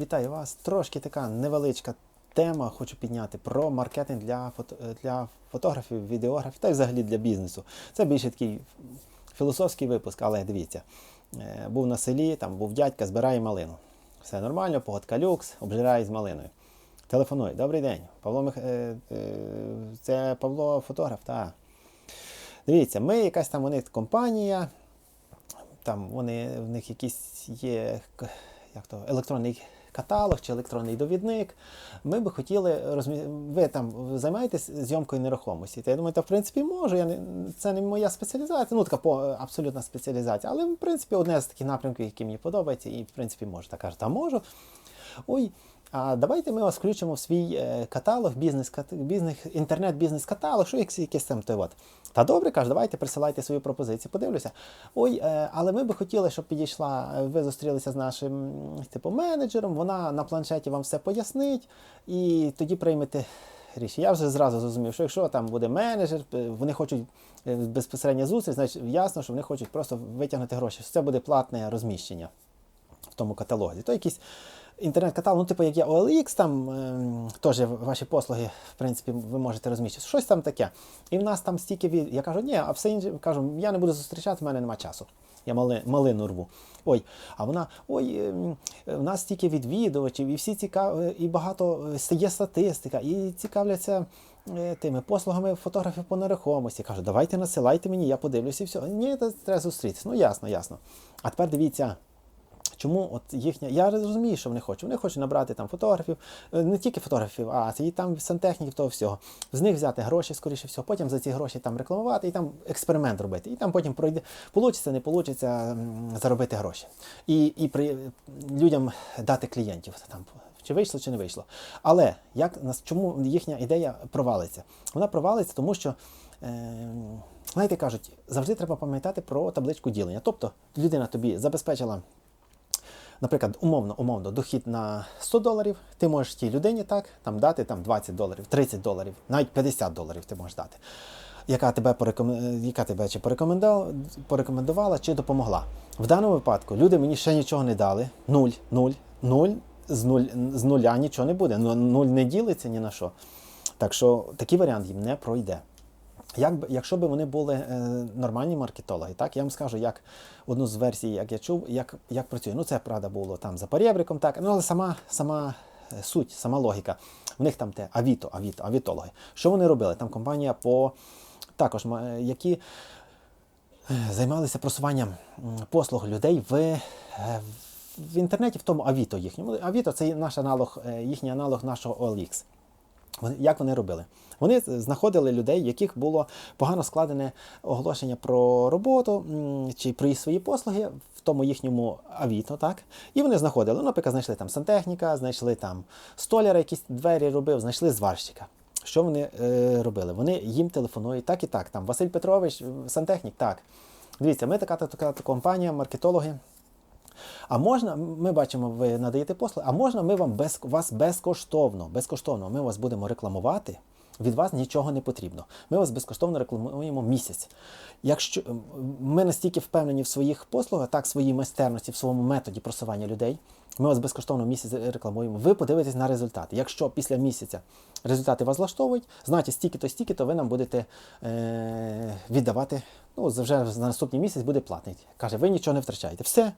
Вітаю вас. Трошки така невеличка тема хочу підняти про маркетинг для, фото, для фотографів, відеографів та й взагалі для бізнесу. Це більше такий філософський випуск, але дивіться, е, був на селі, там був дядька, збирає малину. Все нормально, погодка люкс, обжирає з малиною. Телефонує. Добрий день. Павло Мих... е, е, Це Павло фотограф, так. Дивіться, ми якась там у них компанія, там вони, в них якийсь є як то, електронний каталог чи електронний довідник. Ми би хотіли розмі... Ви там займаєтесь зйомкою нерухомості. Та я думаю, та в принципі можу. Я не... Це не моя спеціалізація, ну така по... абсолютна спеціалізація. Але в принципі одне з таких напрямків, які мені подобається, і в принципі можу. Та кажу, та можу. Ой, а давайте ми вас включимо в свій е, каталог, бізнес, бізнес, інтернет-бізнес-каталог, що якийсь, там той от. Та добре, каже, давайте присилайте свої пропозиції, подивлюся. Ой, е, але ми би хотіли, щоб підійшла, е, ви зустрілися з нашим типу, менеджером, вона на планшеті вам все пояснить, і тоді приймете рішення. Я вже зразу зрозумів, що якщо там буде менеджер, вони хочуть безпосередньо зустріч, значить ясно, що вони хочуть просто витягнути гроші. Це буде платне розміщення в тому каталозі. То якийсь інтернет-каталог, ну, типу, як є OLX, там ем, теж ваші послуги, в принципі, ви можете розміщити. Щось там таке. І в нас там стільки від. Я кажу, ні, а все інше кажу, я не буду зустрічати, в мене немає часу. Я мали, малину рву. Ой, а вона, ой, ем, в нас стільки відвідувачів, і всі цікаві, і багато е, є статистика, і цікавляться е, тими послугами фотографів по нерухомості. Кажу, давайте насилайте мені, я подивлюся і все. Ні, то треба зустрітися. Ну ясно, ясно. А тепер дивіться. Чому от їхня. Я розумію, що вони хочуть. Вони хочуть набрати там фотографів, е, не тільки фотографів, а і там сантехніків, того всього. З них взяти гроші, скоріше всього, потім за ці гроші там рекламувати і там експеримент робити. І там потім пройде, получиться, не получиться заробити гроші. І, і при людям дати клієнтів. Там, чи вийшло, чи не вийшло. Але як чому їхня ідея провалиться? Вона провалиться, тому що. Е, Знаєте, кажуть, завжди треба пам'ятати про табличку ділення. Тобто людина тобі забезпечила наприклад, умовно, умовно, дохід на 100 доларів, ти можеш тій людині так, там, дати там, 20 доларів, 30 доларів, навіть 50 доларів ти можеш дати, яка тебе, порекомен... яка тебе чи порекомендувала, чи допомогла. В даному випадку люди мені ще нічого не дали. Нуль, нуль, нуль, з, нуль, з нуля нічого не буде. Ну, Нуль не ділиться ні на що. Так що такий варіант їм не пройде. Як якщо б вони були е, нормальні маркетологи, так я вам скажу, як одну з версій, як я чув, як, як працює. Ну, це правда було там за порєбриком, так, ну але сама, сама е, суть, сама логіка. В них там те Авіто, Авіто, авітологи. Що вони робили? Там компанія по також, е, які е, займалися просуванням послуг людей в, в інтернеті, в тому Авіто їхньому. Авіто це наш аналог, їхній аналог нашого OLX. Як вони робили? Вони знаходили людей, яких було погано складене оголошення про роботу чи про свої послуги в тому їхньому авіто, так? І вони знаходили, ну, наприклад, знайшли там сантехніка, знайшли там столяра, якісь двері робив, знайшли зварщика. Що вони е, робили? Вони їм телефонують так і так. Там Василь Петрович, сантехнік, так. Дивіться, ми така така компанія, маркетологи. А можна, ми бачимо, ви надаєте послуги, а можна ми вам без, вас безкоштовно, безкоштовно, ми вас будемо рекламувати. Від вас нічого не потрібно. Ми вас безкоштовно рекламуємо місяць. Якщо ми настільки впевнені в своїх послугах, так, в своїй майстерності, в своєму методі просування людей, ми вас безкоштовно місяць рекламуємо. Ви подивитесь на результати. Якщо після місяця результати вас влаштовують, значить стільки-то, стільки-то ви нам будете е- віддавати. Ну, вже на наступний місяць буде платний. Каже, ви нічого не втрачаєте. Все.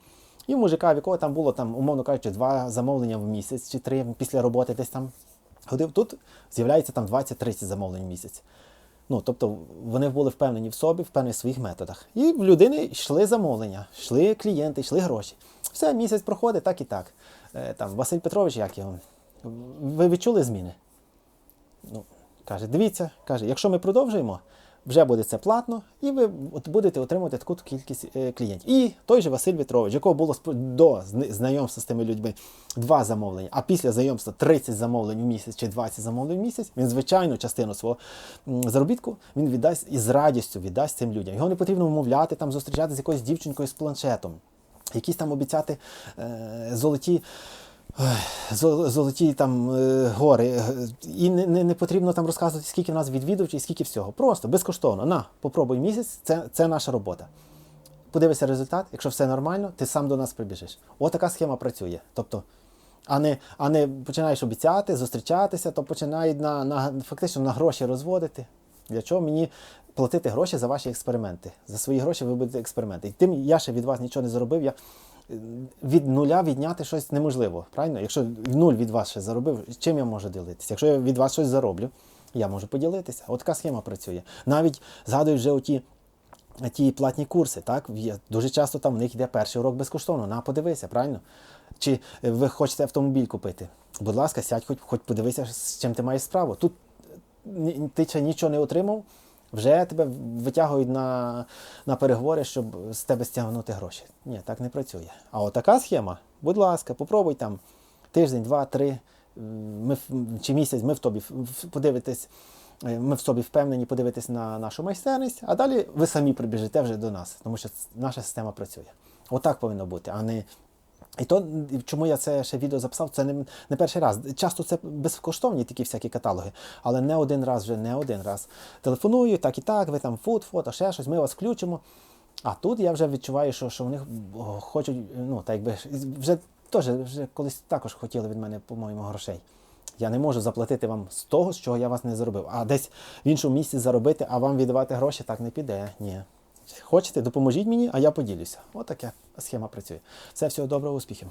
І в мужика, в якого там було, там, умовно кажучи, два замовлення в місяць чи три після роботи десь там ходив. Тут з'являється там 20-30 замовлень в місяць. Ну, тобто вони були впевнені в собі, впевнені в своїх методах. І в людини йшли замовлення, йшли клієнти, йшли гроші. Все, місяць проходить, так і так. Е, там, Василь Петрович, як його? Ви відчули зміни? Ну, каже, дивіться, каже, якщо ми продовжуємо, вже буде це платно, і ви будете отримувати таку кількість е, клієнтів. І той же Василь Петрович, якого було до знайомства з тими людьми два замовлення, а після знайомства 30 замовлень в місяць чи 20 замовлень в місяць, він звичайну частину свого заробітку він віддасть і з радістю віддасть цим людям. Його не потрібно вмовляти, там зустрічати з якоюсь дівчинкою з планшетом, якісь там обіцяти е, золоті. Золоті там е, гори. Е, І не, не, не потрібно там розказувати, скільки в нас відвідувачів, і скільки всього. Просто безкоштовно. На, попробуй місяць, це, це наша робота. Подивися результат, якщо все нормально, ти сам до нас прибіжиш. Отака схема працює. Тобто А не, а не починаєш обіцяти, зустрічатися, то починають на, на, фактично на гроші розводити. Для чого мені платити гроші за ваші експерименти? За свої гроші ви будете експерименти. І тим я ще від вас нічого не заробив. Я від нуля відняти щось неможливо. Правильно? Якщо нуль від вас ще заробив, чим я можу ділитися? Якщо я від вас щось зароблю, я можу поділитися. От така схема працює. Навіть згадую вже оті ті платні курси, так? Дуже часто там в них йде перший урок безкоштовно. На, подивися, правильно? Чи е, ви хочете автомобіль купити? Будь ласка, сядь, хоч, хоч подивися, з чим ти маєш справу. Тут ти ще нічого не отримав, вже тебе витягують на, на переговори, щоб з тебе стягнути гроші. Ні, так не працює. А от така схема, будь ласка, попробуй там тиждень, два, три, ми, чи місяць, ми в тобі подивитесь. Е, Ми в собі впевнені подивитись на нашу майстерність, а далі ви самі прибіжите вже до нас, тому що наша система працює. Отак повинно бути, а не. І то, чому я це ще відео записав, це не, не перший раз. Часто це безкоштовні такі всякі каталоги, але не один раз, вже не один раз. Телефоную, так і так, ви там фуд, фото, ще щось, ми вас включимо. А тут я вже відчуваю, що, що вони хочуть, ну, так якби, вже теж вже колись також хотіли від мене, по-моєму, грошей. Я не можу заплатити вам з того, з чого я вас не заробив. А десь в іншому місці заробити, а вам віддавати гроші так не піде. Ні. Хочете, допоможіть мені, а я поділюся. Отака схема працює. Все, всього доброго, успіхів.